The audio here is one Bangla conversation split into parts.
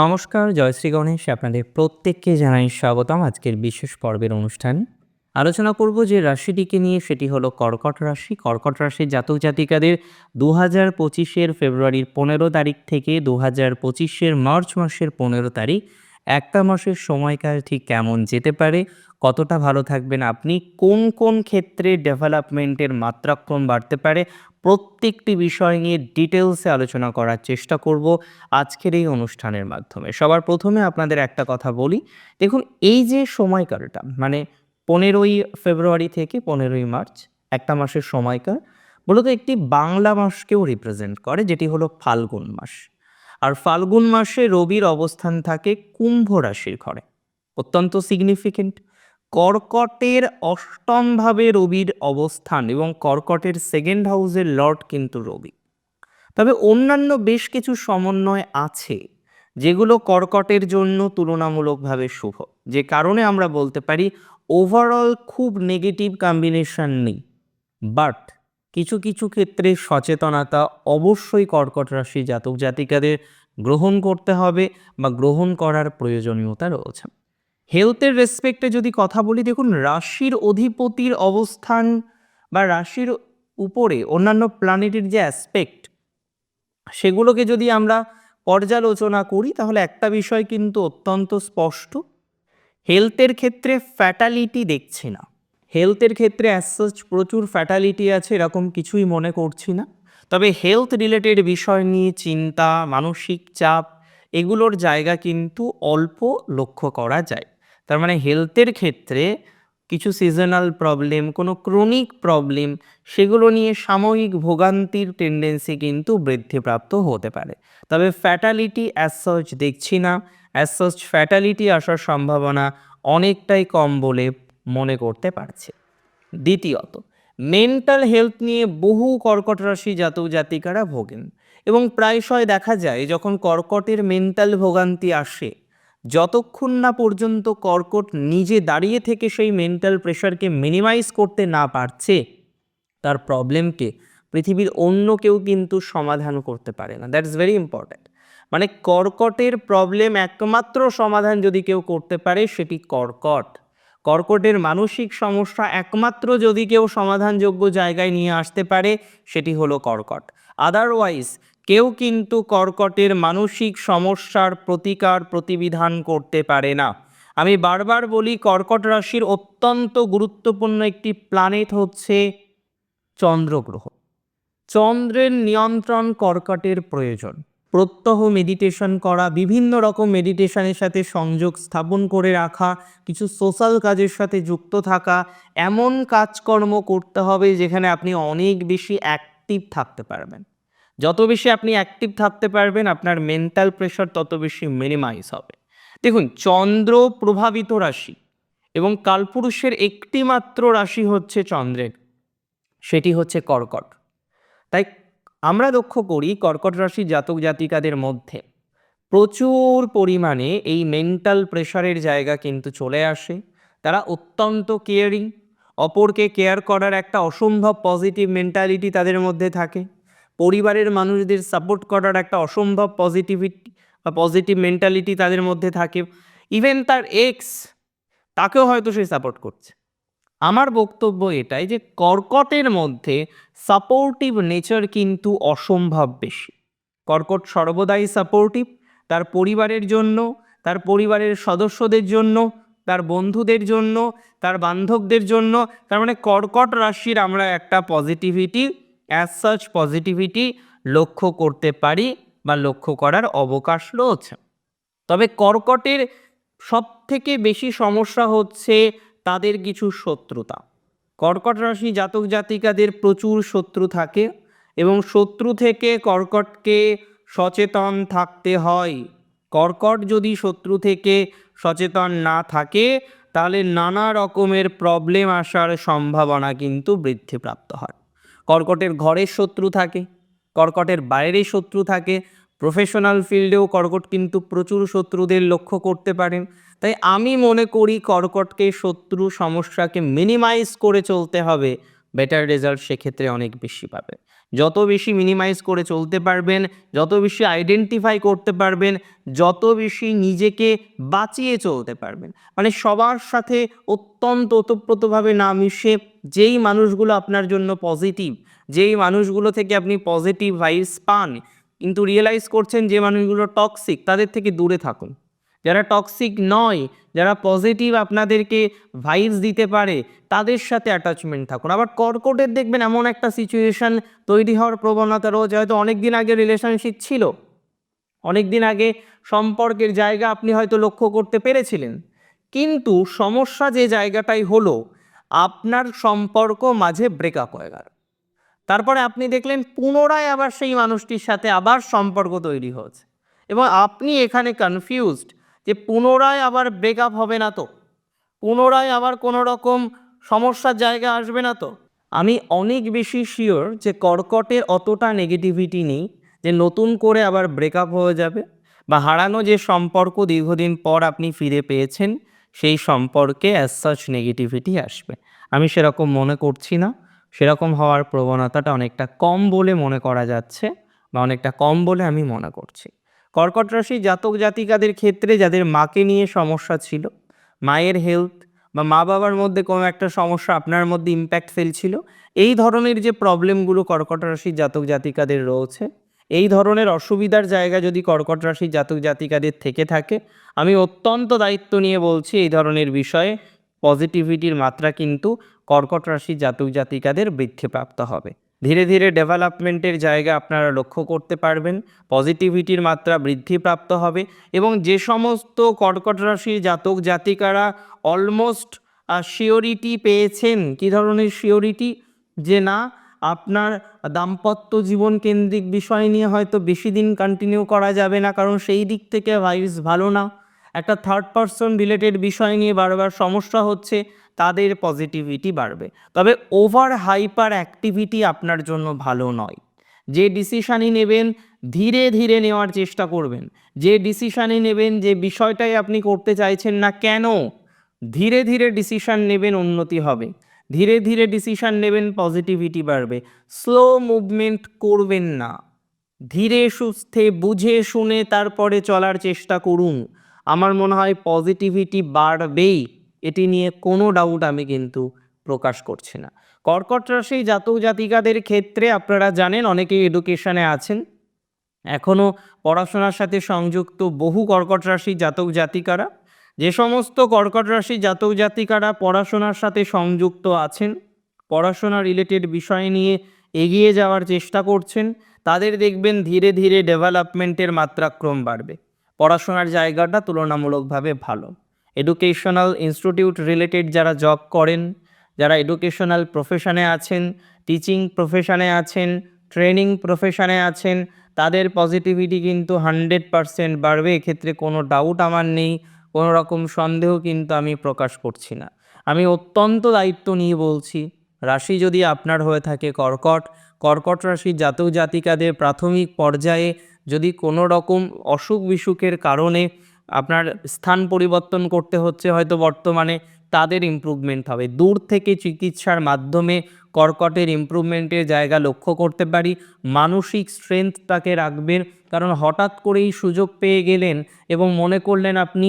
নমস্কার জয়শ্রী গণেশ, আপনাদের প্রত্যেককে জানাই স্বাগতম আজকের বিশেষ পর্বের অনুষ্ঠান। আলোচনা করব যে রাশিটিকে নিয়ে, সেটি হলো কর্কট রাশি। কর্কট রাশির জাতক জাতিকাদের দু হাজার পঁচিশের ফেব্রুয়ারির পনেরো তারিখ থেকে দু হাজার পঁচিশের মার্চ মাসের পনেরো তারিখ একটা মাসের সময়কাল ঠিক কেমন যেতে পারে? কতটা ভালো থাকবেন আপনি? কোন কোন ক্ষেত্রে ডেভেলপমেন্টের মাত্রাক্রম বাড়তে পারে? প্রত্যেকটি বিষয় নিয়ে ডিটেলসে আলোচনা করার চেষ্টা করব আজকের এই অনুষ্ঠানের মাধ্যমে। সবার প্রথমে আপনাদের একটা কথা বলি। দেখুন, এই যে সময়কালটা মানে পনেরোই ফেব্রুয়ারি থেকে পনেরোই মার্চ, একটা মাসের সময়কাল, মূলত একটি বাংলা মাসকেও রিপ্রেজেন্ট করে, যেটি হলো ফাল্গুন মাস। আর ফাল্গুন মাসে রবির অবস্থান থাকে কুম্ভ রাশির ঘরে। অত্যন্ত সিগনিফিকেন্ট কর্কটের অষ্টমভাবে রবির অবস্থান এবং কর্কটের সেকেন্ড হাউসের লর্ড কিন্তু রবি। তবে অন্যান্য বেশ কিছু সমন্বয় আছে, যেগুলো কর্কটের জন্য তুলনামূলকভাবে শুভ। যে কারণে আমরা বলতে পারি ওভারঅল খুব নেগেটিভ কম্বিনেশন নেই। বাট কিছু কিছু ক্ষেত্রে সচেতনতা অবশ্যই কর্কট রাশি জাতক জাতিকাদের গ্রহণ করতে হবে বা গ্রহণ করার প্রয়োজনীয়তা রয়েছে। হেলথের রেসপেক্টে যদি কথা বলি, দেখুন, রাশির অধিপতির অবস্থান বা রাশির উপরে অন্যান্য প্ল্যানেটের যে অ্যাসপেক্ট সেগুলোকে যদি আমরা পর্যালোচনা করি, তাহলে একটা বিষয় কিন্তু অত্যন্ত স্পষ্ট। হেলথের ক্ষেত্রে ফ্যাটালিটি দেখছি না। হেলথের ক্ষেত্রে অ্যাজ সাচ প্রচুর ফ্যাটালিটি আছে, এরকম কিছুই মনে করছি না। তবে হেলথ রিলেটেড বিষয় নিয়ে চিন্তা, মানসিক চাপ, এগুলোর জায়গা কিন্তু অল্প লক্ষ্য করা যায়। তার মানে হেলথের ক্ষেত্রে কিছু সিজনাল প্রবলেম কোনো ক্রনিক প্রবলেম সেগুলো নিয়ে সাময়িক ভোগান্তির টেন্ডেন্সি কিন্তু বৃদ্ধিপ্রাপ্ত হতে পারে। তবে ফ্যাটালিটি অ্যাজ সাচ দেখছি না। অ্যাজ সাচ ফ্যাটালিটি আসার সম্ভাবনা অনেকটাই কম বলে মনে করতে পারছি। দ্বিতীয়ত মেন্টাল হেলথ নিয়ে বহু কর্কট রাশি জাতক জাতিকারা ভোগেন এবং প্রায়শই দেখা যায় যখন কর্কটের মেন্টাল ভোগান্তি আসে, যতক্ষণ না পর্যন্ত কর্কট নিজে দাঁড়িয়ে থেকে সেই মেন্টাল প্রেশারকে মিনিমাইজ করতে না পারছে, তার প্রবলেমকে পৃথিবীর অন্য কেউ কিন্তু সমাধান করতে পারে না। দ্যাট ইজ ভেরি ইম্পর্ট্যান্ট মানে কর্কটের প্রবলেম একমাত্র সমাধান যদি কেউ করতে পারে সেটি কর্কট। কর্কটের মানসিক সমস্যা একমাত্র যদি কেউ সমাধানযোগ্য জায়গায় নিয়ে আসতে পারে, সেটি হলো কর্কট। আদারওয়াইজ কেউ কিন্তু কর্কটের মানসিক সমস্যার প্রতিকার প্রতিবিধান করতে পারে না। আমি বারবার বলি, কর্কট রাশির অত্যন্ত গুরুত্বপূর্ণ একটি প্ল্যানেট হচ্ছে চন্দ্রগ্রহ। চন্দ্রের নিয়ন্ত্রণ কর্কটের প্রয়োজন। প্রত্যহ মেডিটেশন করা, বিভিন্ন রকম মেডিটেশনের সাথে সংযোগ স্থাপন করে রাখা, কিছু সোশ্যাল কাজের সাথে যুক্ত থাকা, এমন কাজকর্ম করতে হবে যেখানে আপনি অনেক বেশি অ্যাক্টিভ থাকতে পারবেন। যত বেশি আপনি অ্যাক্টিভ থাকতে পারবেন, আপনার মেন্টাল প্রেশার তত বেশি মিনিমাইজ হবে। দেখুন, চন্দ্র প্রভাবিত রাশি এবং কালপুরুষের একটি মাত্র রাশি হচ্ছে চন্দ্রের, সেটি হচ্ছে কর্কট। তাই আমরা লক্ষ্য করি কর্কট রাশি জাতক জাতিকাদের মধ্যে প্রচুর পরিমাণে এই মেন্টাল প্রেশারের জায়গা কিন্তু চলে আসে। তারা অত্যন্ত কেয়ারিং অপরকে কেয়ার করার একটা অসম্ভব পজিটিভ মেন্টালিটি তাদের মধ্যে থাকে। পরিবারের মানুষদের সাপোর্ট করার একটা অসম্ভব পজিটিভিটি বা পজিটিভ মেন্টালিটি তাদের মধ্যে থাকে। ইভেন তার এক্স তাকেও হয়তো সে সাপোর্ট করছে। আমার বক্তব্য এটাই যে কর্কটের মধ্যে সাপোর্টিভ নেচার কিন্তু অসম্ভব বেশি। কর্কট সর্বদাই সাপোর্টিভ তার পরিবারের জন্য, তার পরিবারের সদস্যদের জন্য, তার বন্ধুদের জন্য, তার বান্ধবদের জন্য, তার মানে কর্কট রাশির আমরা একটা পজিটিভিটি অ্যাজ সাচ পজিটিভিটি লক্ষ্য করতে পারি বা লক্ষ্য করার অবকাশ রয়েছে। তবে কর্কটের সব থেকে বেশি সমস্যা হচ্ছে তাদের কিছু শত্রুতা। কর্কট রাশি জাতক জাতিকাদের প্রচুর শত্রু থাকে এবং শত্রু থেকে কর্কটকে সচেতন থাকতে হয়। কর্কট যদি শত্রু থেকে সচেতন না থাকে, তাহলে নানা রকমের প্রবলেম আসার সম্ভাবনা কিন্তু বৃদ্ধিপ্রাপ্ত হয়। কর্কটের ঘরের শত্রু থাকে, কর্কটের বাইরে শত্রু থাকে। প্রফেশনাল ফিল্ডেও কর্কট কিন্তু প্রচুর শত্রুদের লক্ষ্য করতে পারেন। তাই আমি মনে করি কর্কটকে, শত্রু সমস্যাকে মিনিমাইজ করে চলতে হবে। বেটার রেজাল্ট সেক্ষেত্রে অনেক বেশি পাবে। যত বেশি মিনিমাইজ করে চলতে পারবেন, যত বেশি আইডেন্টিফাই করতে পারবেন, যত বেশি নিজেকে বাঁচিয়ে চলতে পারবেন। মানে সবার সাথে অত্যন্ত ওতপ্রোতভাবে না মিশে যেই মানুষগুলো আপনার জন্য পজিটিভ যেই মানুষগুলো থেকে আপনি পজিটিভ ভাইবস পান, কিন্তু রিয়েলাইজ করছেন যে মানুষগুলো টক্সিক তাদের থেকে দূরে থাকুন। যারা টক্সিক নয়, যারা পজিটিভ আপনাদেরকে ভাইবস দিতে পারে, তাদের সাথে অ্যাটাচমেন্ট থাকুন। আবার কর্কটের দেখবেন এমন একটা সিচুয়েশন তৈরি হওয়ার প্রবণতা রয়েছে, হয়তো অনেক দিন আগে রিলেশনশিপ ছিল। অনেক দিন আগে সম্পর্কের জায়গা আপনি হয়তো লক্ষ্য করতে পেরেছিলেন। কিন্তু সমস্যা যে জায়গাটাই হলো, আপনার সম্পর্ক মাঝে ব্রেকআপ হয়ে গেল। তারপরে আপনি দেখলেন পুনরায় আবার সেই মানুষটির সাথে আবার সম্পর্ক তৈরি হয়েছে। এবং আপনি এখানে কনফিউজড যে পুনরায় আবার ব্রেকআপ হবে না তো। পুনরায় আবার কোনো রকম সমস্যার জায়গা আসবে না তো। আমি অনেক বেশি শিওর যে কর্কটে অতটা নেগেটিভিটি নেই, যে নতুন করে আবার ব্রেকআপ হয়ে যাবে বা হারানো যে সম্পর্ক দীর্ঘদিন পর আপনি ফিরে পেয়েছেন, সেই সম্পর্কে অ্যাজ সাচ নেগেটিভিটি আসবে। আমি সেরকম মনে করছি না। সেরকম হওয়ার প্রবণতাটা অনেকটা কম বলে মনে করা যাচ্ছে বা অনেকটা কম বলে আমি মনে করছি। কর্কট রাশি জাতক জাতিকাদের ক্ষেত্রে যাদের মাকে নিয়ে সমস্যা ছিল, মায়ের হেলথ বা মা বাবার মধ্যে কোনো একটা সমস্যা আপনার মধ্যে ইম্প্যাক্ট ফেলছিল, এই ধরনের যে প্রবলেমগুলো কর্কট রাশির জাতক জাতিকাদের রয়েছে, এই ধরনের অসুবিধার জায়গা যদি কর্কট রাশির জাতক জাতিকাদের থেকে থাকে, আমি অত্যন্ত দায়িত্ব নিয়ে বলছি এই ধরনের বিষয়ে পজিটিভিটির মাত্রা কিন্তু কর্কট রাশির জাতক জাতিকাদের বৃদ্ধিপ্রাপ্ত হবে। ধীরে ধীরে ডেভেলপমেন্টের জায়গা আপনারা লক্ষ্য করতে পারবেন, পজিটিভিটির মাত্রা বৃদ্ধিপ্রাপ্ত হবে এবং যে সমস্ত কর্কট রাশির জাতক জাতিকারা অলমোস্ট শিওরিটি পেয়েছেন, কী ধরনের শিওরিটি যে না, আপনার দাম্পত্য জীবন কেন্দ্রিক বিষয় নিয়ে হয়তো বেশি দিন কন্টিনিউ করা যাবে না, কারণ সেই দিক থেকে ভাইবস ভালো না। একটা থার্ড পার্সন রিলেটেড বিষয় নিয়ে বারবার সমস্যা হচ্ছে তাদের পজিটিভিটি বাড়বে। তবে ওভার হাইপার অ্যাক্টিভিটি আপনার জন্য ভালো নয়। যে ডিসিশানই নেবেন, ধীরে ধীরে নেওয়ার চেষ্টা করবেন। যে ডিসিশানই নেবেন যে বিষয়টাই আপনি করতে চাইছেন না কেন, ধীরে ধীরে ডিসিশান নেবেন উন্নতি হবে। ধীরে ধীরে ডিসিশান নেবেন পজিটিভিটি বাড়বে। স্লো মুভমেন্ট করবেন না। ধীরে সুস্থে বুঝে শুনে তারপরে চলার চেষ্টা করুন। আমার মনে হয় পজিটিভিটি বাড়বেই। এটি নিয়ে কোনো ডাউট আমি কিন্তু প্রকাশ করছি না। কর্কট রাশি জাতক জাতিকাদের ক্ষেত্রে আপনারা জানেন অনেকেই এডুকেশনে আছেন। এখনও পড়াশোনার সাথে সংযুক্ত বহু কর্কট রাশি জাতক জাতিকারা, যে সমস্ত কর্কট রাশি জাতক জাতিকারা পড়াশোনার সাথে সংযুক্ত আছেন, পড়াশোনা রিলেটেড বিষয় নিয়ে এগিয়ে যাওয়ার চেষ্টা করছেন, তাদের দেখবেন ধীরে ধীরে ডেভেলপমেন্টের মাত্রাক্রম বাড়বে। পড়াশোনার জায়গাটা তুলনামূলকভাবে ভালো। এডুকেশনাল ইনস্টিটিউট রিলেটেড যারা জব করেন, যারা এডুকেশনাল প্রফেশনে আছেন টিচিং প্রফেশনে আছেন ট্রেনিং প্রফেশনে আছেন, তাদের পজিটিভিটি কিন্তু হান্ড্রেড পারসেন্ট বাড়বে। এক্ষেত্রে কোনো ডাউট আমার নেই, কোনো রকম সন্দেহ কিন্তু আমি প্রকাশ করছি না। আমি অত্যন্ত দায়িত্ব নিয়ে বলছি, রাশি যদি আপনার হয়ে থাকে কর্কট কর্কট রাশি জাতক জাতিকাদের প্রাথমিক পর্যায়ে যদি কোনো রকম অসুখ বিসুখের কারণে আপনার স্থান পরিবর্তন করতে হচ্ছে, হয়তো বর্তমানে তাদের ইম্প্রুভমেন্ট হবে। দূর থেকে চিকিৎসার মাধ্যমে কর্কটের ইম্প্রুভমেন্টের জায়গা লক্ষ্য করতে পারি। মানসিক স্ট্রেংথটাকে রাখবেন, কারণ হঠাৎ করেই সুযোগ পেয়ে গেলেন এবং মনে করলেন আপনি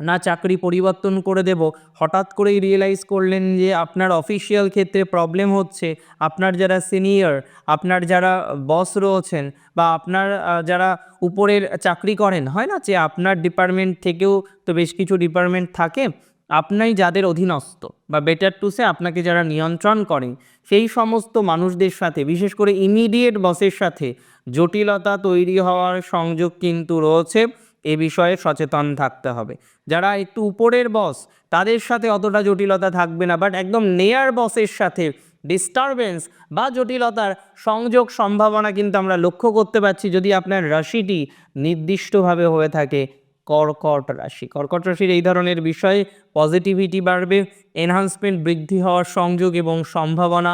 না চাকরি পরিবর্তন করে দেব। হঠাৎ করেই রিয়েলাইজ করলেন যে আপনার অফিসিয়াল ক্ষেত্রে প্রবলেম হচ্ছে। আপনার যারা সিনিয়র আপনার যারা বস রয়েছেন বা আপনার যারা উপরের চাকরি করেন, হয় না যে আপনার ডিপার্টমেন্ট থেকেও তো বেশ কিছু ডিপার্টমেন্ট থাকে, আপনাই যাদের অধীনস্থ বা বেটার টু সে আপনাকে যারা নিয়ন্ত্রণ করেন, সেই সমস্ত মানুষদের সাথে, বিশেষ করে ইমিডিয়েট বসের সাথে জটিলতা তৈরি হওয়ার সংযোগ কিন্তু রয়েছে। এ বিষয়ে সচেতন থাকতে হবে। যারা একটু উপরের বস তাদের সাথে অতটা জটিলতা থাকবে না বাট একদম নেয়ার বসের সাথে ডিস্টারবেন্স বা জটিলতার সংযোগ সম্ভাবনা কিন্তু আমরা লক্ষ্য করতে পারছি যদি আপনার রাশিটি নির্দিষ্টভাবে হয়ে থাকে কর্কট রাশি। কর্কট রাশির এই ধরনের বিষয়ে পজিটিভিটি বাড়বে এনহান্সমেন্ট বৃদ্ধি হওয়ার সংযোগ এবং সম্ভাবনা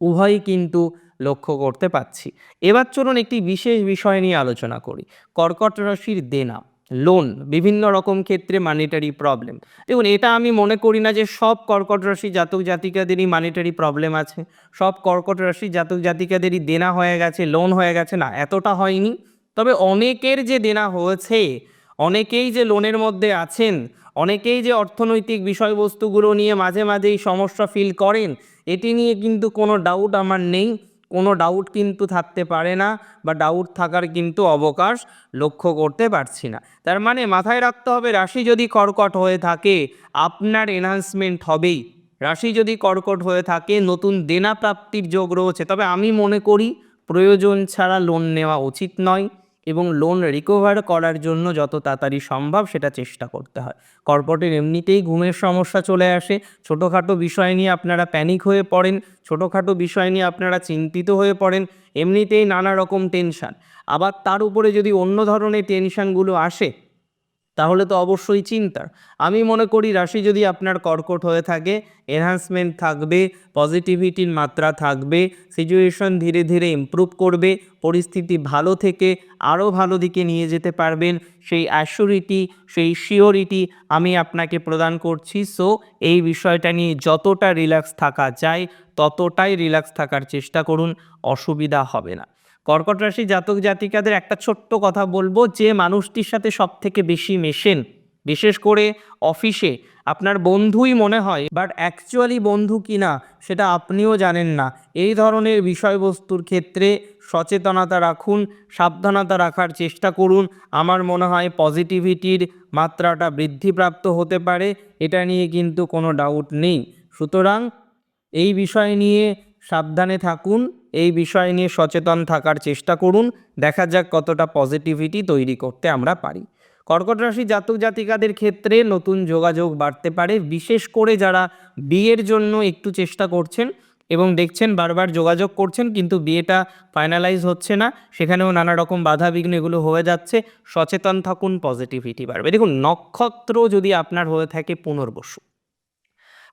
উভয়ই কিন্তু লক্ষ্য করতে পাচ্ছি এবার চলুন একটি বিশেষ বিষয় নিয়ে আলোচনা করি। কর্কট রাশির দেনা লোন বিভিন্ন রকম ক্ষেত্রে মানিটারি প্রবলেম দেখুন, এটা আমি মনে করি না যে সব কর্কট রাশি জাতক জাতিকাদেরই মানিটারি প্রবলেম আছে। সব কর্কট রাশি জাতক জাতিকাদেরই দেনা হয়ে গেছে লোন হয়ে গেছে, না, এতটা হয়নি। তবে অনেকের যে দেনা হয়েছে, অনেকেই যে লোনের মধ্যে আছেন, অনেকেই যে অর্থনৈতিক বিষয়বস্তুগুলো নিয়ে মাঝে মাঝেই সমস্যা ফিল করেন, এটি নিয়ে কিন্তু কোনো ডাউট আমার নেই। কোনো ডাউট কিন্তু থাকতে পারে না বা ডাউট থাকার কিন্তু অবকাশ লক্ষ্য করতে পারছি না। তার মানে মাথায় রাখতে হবে, রাশি যদি কর্কট হয়ে থাকে, আপনার এনহান্সমেন্ট হবেই। রাশি যদি কর্কট হয়ে থাকে, নতুন দেনা প্রাপ্তির যোগ রয়েছে। তবে আমি মনে করি, প্রয়োজন ছাড়া লোন নেওয়া উচিত নয়। এবং লোন রিকভার করার জন্য যত তাড়াতাড়ি সম্ভব সেটা চেষ্টা করতে হয়। কর্পোরেটের এমনিতেই ঘুমের সমস্যা চলে আসে। ছোটোখাটো বিষয় নিয়ে আপনারা প্যানিক হয়ে পড়েন। ছোটোখাটো বিষয় নিয়ে আপনারা চিন্তিত হয়ে পড়েন। এমনিতেই নানা রকম টেনশান আবার তার উপরে যদি অন্য ধরনের টেনশানগুলো আসে তাহলে তো অবশ্যই চিন্তার। আমি মনে করি রাশি যদি আপনার কর্কট হয়ে থাকে এনহান্সমেন্ট থাকবে পজিটিভিটির মাত্রা থাকবে সিচুয়েশন ধীরে ধীরে ইমপ্রুভ করবে, পরিস্থিতি ভালো থেকে আরও ভালো দিকে নিয়ে যেতে পারবেন, সেই অ্যাসিউরিটি সেই শিওরিটি আমি আপনাকে প্রদান করছি। সো এই বিষয়টা নিয়ে যতটা রিল্যাক্স থাকা যায়, ততটাই রিল্যাক্স থাকার চেষ্টা করুন, অসুবিধা হবে না। কর্কট রাশি জাতক জাতিকাদের একটা ছোট্ট কথা বলব, যে মানুষটির সাথে সব থেকে বেশি মেশেন। বিশেষ করে অফিসে আপনার বন্ধুই মনে হয় বাট অ্যাকচুয়ালি বন্ধু কি না সেটা আপনিও জানেন না। এই ধরনের বিষয়বস্তুর ক্ষেত্রে সচেতনতা রাখুন, সাবধানতা রাখার চেষ্টা করুন। আমার মনে হয় পজিটিভিটির মাত্রাটা বৃদ্ধিপ্রাপ্ত হতে পারে, এটা নিয়ে কিন্তু কোনো ডাউট নেই। সুতরাং এই বিষয় নিয়ে সাবধানে থাকুন, এই বিষয় নিয়ে সচেতন থাকার চেষ্টা করুন, দেখা যাক কতটা পজিটিভিটি তৈরি করতে আমরা পারি। কর্কট রাশি জাতক জাতিকাদের ক্ষেত্রে নতুন যোগাযোগ বাড়তে পারে, বিশেষ করে যারা বিয়ের জন্য একটু চেষ্টা করছেন এবং দেখছেন বারবার যোগাযোগ করছেন, কিন্তু বিয়েটা ফাইনালাইজ হচ্ছে না, সেখানেও নানা রকম বাধা বিঘ্ন এগুলো হয়ে যাচ্ছে, সচেতন থাকুন পজিটিভিটি বাড়বে। দেখুন, নক্ষত্র যদি আপনার হয়ে থাকে পুনর্বসু।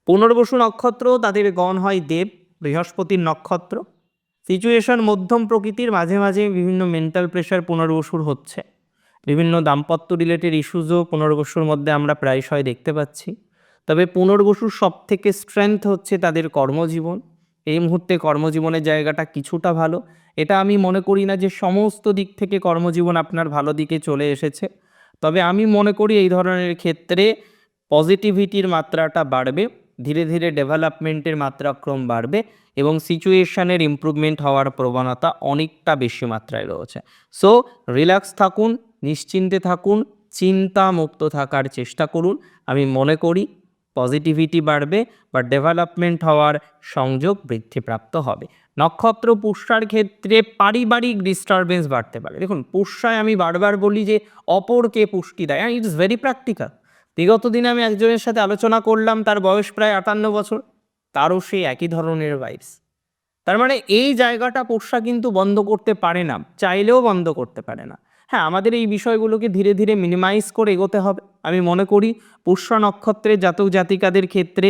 পুনর্বসু নক্ষত্র তাদের গণ হয় দেব বৃহস্পতির নক্ষত্র। সিচুয়েশন মধ্যম প্রকৃতির মাঝে মাঝে বিভিন্ন মেন্টাল প্রেশার পুনর্বসুর হচ্ছে। বিভিন্ন দাম্পত্য রিলেটেড ইস্যুজও পুনর্বসুর মধ্যে আমরা প্রায়শই দেখতে পাচ্ছি। তবে পুনর্বসুর সব থেকে স্ট্রেংথ হচ্ছে তাদের কর্মজীবন। এই মুহূর্তে কর্মজীবনের জায়গাটা কিছুটা ভালো। এটা আমি মনে করি না যে সমস্ত দিক থেকে কর্মজীবন আপনার ভালো দিকে চলে এসেছে। তবে আমি মনে করি এই ধরনের ক্ষেত্রে পজিটিভিটির মাত্রাটা বাড়বে। ধীরে ধীরে ডেভেলপমেন্টের মাত্রাক্রম বাড়বে এবং সিচুয়েশনের ইমপ্রুভমেন্ট হওয়ার প্রবণতা অনেকটা বেশি মাত্রায় রয়েছে। সো রিল্যাক্স থাকুন, নিশ্চিন্তে থাকুন চিন্তা মুক্ত থাকার চেষ্টা করুন। আমি মনে করি পজিটিভিটি বাড়বে বা ডেভেলপমেন্ট হওয়ার সংযোগ বৃদ্ধিপ্রাপ্ত হবে। নক্ষত্র পুষ্যার ক্ষেত্রে পারিবারিক ডিস্টারবেন্স বাড়তে পারে। দেখুন পুষ্যায় আমি বারবার বলি যে, অপরকে পুষ্টি দেয় হ্যাঁ ইটস ভেরি প্র্যাকটিক্যাল বিগত দিনে আমি একজনের সাথে আলোচনা করলাম, তার বয়স প্রায় আটান্ন বছর, তারও সেই একই ধরনের ভাইবস তার মানে এই জায়গাটা পোষা কিন্তু বন্ধ করতে পারে না, চাইলেও বন্ধ করতে পারে না। হ্যাঁ আমাদের এই বিষয়গুলোকে ধীরে ধীরে মিনিমাইজ করে এগোতে হবে। আমি মনে করি পুষ্য নক্ষত্রের জাতক জাতিকাদের ক্ষেত্রে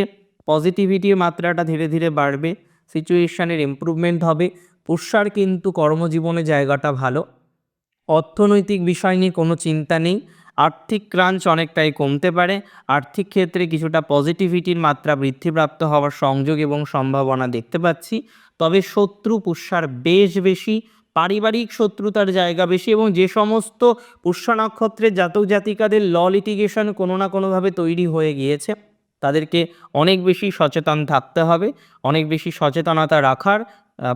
পজিটিভিটির মাত্রাটা ধীরে ধীরে বাড়বে সিচুয়েশানের ইমপ্রুভমেন্ট হবে, পুষ্যার কিন্তু কর্মজীবনে জায়গাটা ভালো। অর্থনৈতিক বিষয় নিয়ে কোনো চিন্তা নেই আর্থিক ক্রাঞ্চ অনেকটাই কমতে পারে। আর্থিক ক্ষেত্রে কিছুটা পজিটিভিটির মাত্রা বৃদ্ধিপ্রাপ্ত হওয়ার সংযোগ এবং সম্ভাবনা দেখতে পাচ্ছি। তবে শত্রু পুষ্যার বেশ বেশি, পারিবারিক শত্রুতার জায়গা বেশি এবং যে সমস্ত পুষ্যা নক্ষত্রের জাতক জাতিকাদের ল লিটিগেশন কোনো না কোনোভাবে তৈরি হয়ে গিয়েছে, তাদেরকে অনেক বেশি সচেতন থাকতে হবে, অনেক বেশি সচেতনতা রাখার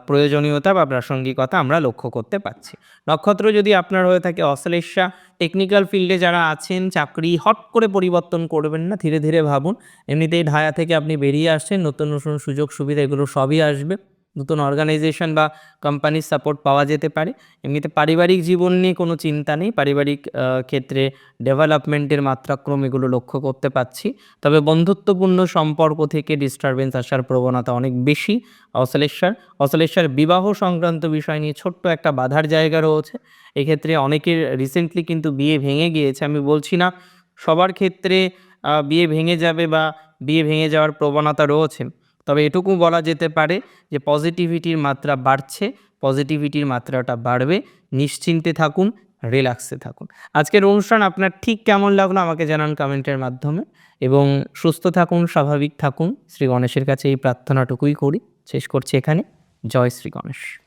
প্রয়োজনীয়তা বা প্রাসঙ্গিকতা আমরা লক্ষ্য করতে পারছি। নক্ষত্র যদি আপনার হয়ে থাকে অশ্লেষা টেকনিক্যাল ফিল্ডে যারা আছেন, চাকরি হট করে পরিবর্তন করবেন না, ধীরে ধীরে ভাবুন। এমনিতেই ঢায়া থেকে আপনি বেরিয়ে আসছেন, নতুন নতুন সুযোগ সুবিধা এগুলো সবই আসবে। নতুন অর্গানাইজেশন বা কোম্পানির সাপোর্ট পাওয়া যেতে পারে। এমনিতে পারিবারিক জীবন নিয়ে কোনো চিন্তা নেই। পারিবারিক ক্ষেত্রে ডেভেলপমেন্টের মাত্রাক্রম এগুলো লক্ষ্য করতে পাচ্ছি তবে বন্ধুত্বপূর্ণ সম্পর্ক থেকে ডিস্টারবেন্স আসার প্রবণতা অনেক বেশি। অসলেশ্বর অসলেশ্বর বিবাহ সংক্রান্ত বিষয় নিয়ে ছোট্ট একটা বাধার জায়গা রয়েছে। এক্ষেত্রে অনেকের রিসেন্টলি কিন্তু বিয়ে ভেঙে গিয়েছে। আমি বলছি না, সবার ক্ষেত্রে বিয়ে ভেঙে যাবে বা বিয়ে ভেঙে যাওয়ার প্রবণতা রয়েছে। তবে এটুকু বলা যেতে পারে যে পজিটিভিটির মাত্রা বাড়ছে পজিটিভিটির মাত্রাটা বাড়বে। নিশ্চিন্তে থাকুন রিল্যাক্সে থাকুন। আজকের অনুষ্ঠান আপনার ঠিক কেমন লাগল আমাকে জানান কমেন্টের মাধ্যমে। এবং সুস্থ থাকুন, স্বাভাবিক থাকুন। শ্রী গণেশের কাছে এই প্রার্থনাটুকুই করি। শেষ করছি এখানে। জয় শ্রী গণেশ।